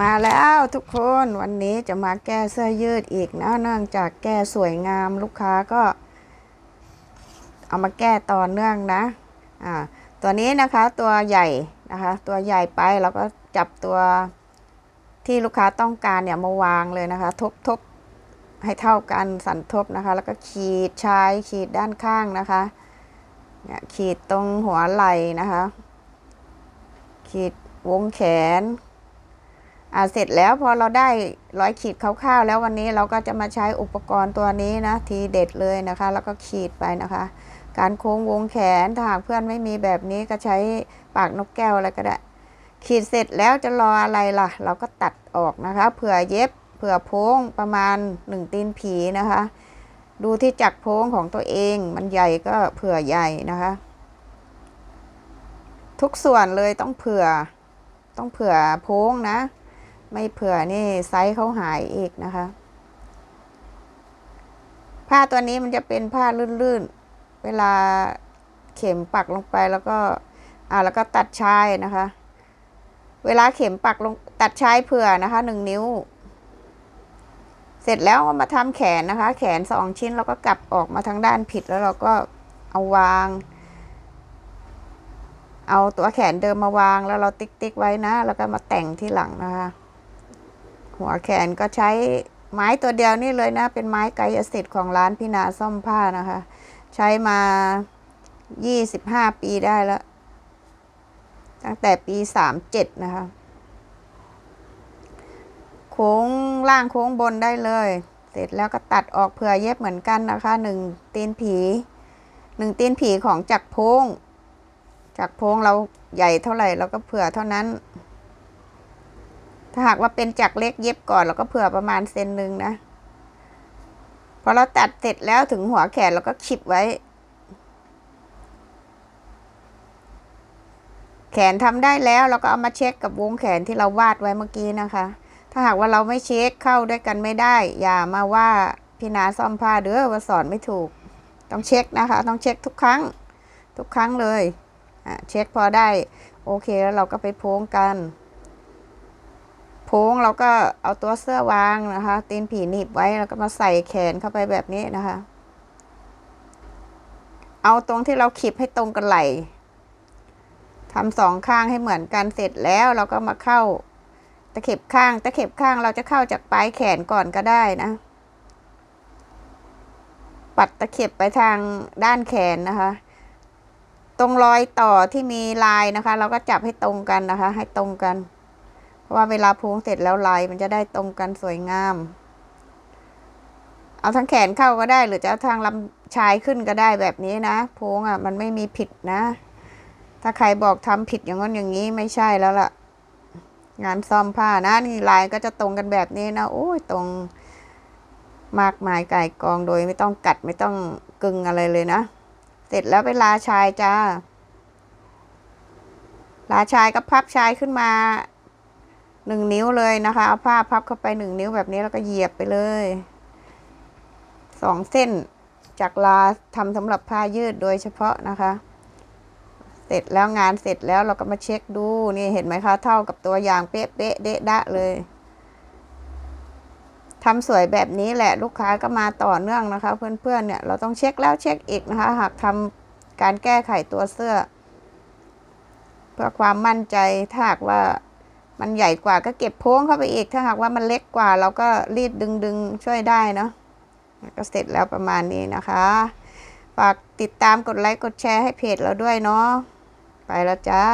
มาแล้วทุกคนวันนี้จะมาแก้เสื้อยืดอีกนะเนื่องจากแก้สวยงามลูกค้าก็ เอามาแก้ต่อเนื่องนะอ่าตัวนี้นะคะตัวใหญ่นะคะ ตัวใหญ่ไปเราก็จับตัวที่ลูกค้าต้องการเนี่ยมาวางเลยนะคะ ทบทบให้เท่ากันสันทบนะคะ แล้วก็ขีดชายขีดด้านข้างนะคะเนี่ยขีดตรงหัวไหล่นะคะ ขีดวงแขน อ่าเสร็จแล้วพอเราได้ร้อยขีดคร่าวๆแล้ววันนี้เราก็จะมาใช้อุปกรณ์ตัวนี้นะทีเด็ดเลยนะคะ แล้วก็ขีดไปนะคะ การโค้งวงแขนถ้าหากเพื่อนไม่มีแบบนี้ก็ใช้ปากนกแก้วอะไรก็ได้ ขีดเสร็จแล้วจะรออะไรล่ะ เราก็ตัดออกนะคะเผื่อเย็บเผื่อโพ้งประมาณหนึ่งตีนผีนะคะ ดูที่จักรโพ้งของตัวเองมันใหญ่ก็เผื่อใหญ่นะคะ ทุกส่วนเลยต้องเผื่อต้องเผื่อโพ้งนะ ไม่เผื่อนี่ไซส์เขาหายอีกนะคะ ผ้าตัวนี้มันจะเป็นผ้าลื่นๆ เวลาเข็มปักลงไปแล้วก็ อ่าแล้วก็ตัดชายนะคะ เวลาเข็มปักลงตัดชายเผื่อนะคะหนึ่งนิ้ว เสร็จแล้วมาทำแขนนะคะ แขนสองชิ้นเราก็กลับออกมาทางด้านผิดแล้วเราก็เอาวาง เอาตัวแขนเดิมมาวางแล้วเราติ๊กติ๊กไว้นะ แล้วก็มาแต่งที่หลังนะคะ หัวแขนก็ใช้ไม้ตัวเดียวนี่เลยนะ เป็นไม้ไกายสิทธิ์ของร้านพี่นาซ่อมผ้านะคะ ใช้มา 25 ปีได้แล้ว ตั้งแต่ปี 37 นะคะ โค้งล่างโค้งบนได้เลย เสร็จแล้วก็ตัดออกเผื่อเย็บเหมือนกันนะคะหนึ่งตีนผีหนึ่งตีนผีของจักรพงจักรพงเราใหญ่เท่าไหร่เราก็เผื่อเท่านั้น ถ้าหากว่าเป็นจักรเล็กเย็บก่อนเราก็เผื่อประมาณเซนหนึ่งนะ พอเราตัดเสร็จแล้วถึงหัวแขนเราก็ขิบไว้ แขนทำได้แล้วเราก็เอามาเช็คกับวงแขนที่เราวาดไว้เมื่อกี้นะคะ ถ้าหากว่าเราไม่เช็คเข้าด้วยกันไม่ได้ อย่ามาว่าพี่นาซ่อมผ้าเด้อว่าสอนไม่ถูก ต้องเช็คนะคะ ต้องเช็คทุกครั้ง ทุกครั้งเลย เช็คพอได้ โอเคแล้วเราก็ไปโพ้งกัน โพ้งเราก็เอาตัวเสื้อวางนะคะ ตีนผีหนีบไว้แล้วก็มาใส่แขนเข้าไปแบบนี้นะคะ เอาตรงที่เราขีบให้ตรงกันไหลทำสองข้างให้เหมือนกันเสร็จแล้วเราก็มาเข้าตะเข็บข้าง ตะเข็บข้างเราจะเข้าจากปลายแขนก่อนก็ได้นะ ปัดตะเข็บไปทางด้านแขนนะคะ ตรงรอยต่อที่มีลายนะคะ เราก็จับให้ตรงกันนะคะ ให้ตรงกัน ว่าเวลาพูงเสร็จแล้วลายมันจะได้ตรงกันสวยงาม เอาทั้งแขนเข้าก็ได้ หรือจะทางลำชายขึ้นก็ได้แบบนี้นะพูงอะ มันไม่มีผิดนะ ถ้าใครบอกทำผิดอย่างนั้นอย่างนี้ไม่ใช่แล้วล่ะ งานซ่อมผ้านะนี่ลายก็จะตรงกันแบบนี้นะโอ้ยตรงมากมายไก่ายกองโดยไม่ต้องกัดไม่ต้องกึงอะไรเลยนะ เสร็จแล้วไปลาชายจ้าลาชายก็พับชายขึ้นมา หนึ่งนิ้วเลยนะคะ เอาผ้าพับเข้าไปหนึ่งนิ้วแบบนี้แล้วก็เหยียบไปเลยสองเส้นจากลาทำสำหรับผ้ายืดโดยเฉพาะนะคะ เสร็จแล้วงานเสร็จแล้วเราก็มาเช็คดูนี่เห็นไหมคะเท่ากับตัวอย่างเป๊ะเป๊ะเดะดะเลยทำสวยแบบนี้แหละลูกค้าก็มาต่อเนื่องนะคะ เพื่อนๆเนี่ยเราต้องเช็คแล้วเช็คอีกนะคะ หากทำการแก้ไขตัวเสื้อ เพื่อความมั่นใจถ้าหากว่า มันใหญ่กว่าก็เก็บโพ้งเข้าไปอีก ถ้าหากว่ามันเล็กกว่า เราก็รีดดึงดึงช่วยได้เนาะก็เสร็จแล้วประมาณนี้นะคะ ฝากติดตามกดไลค์กดแชร์ให้เพจเราด้วยเนาะไปแล้วจ้า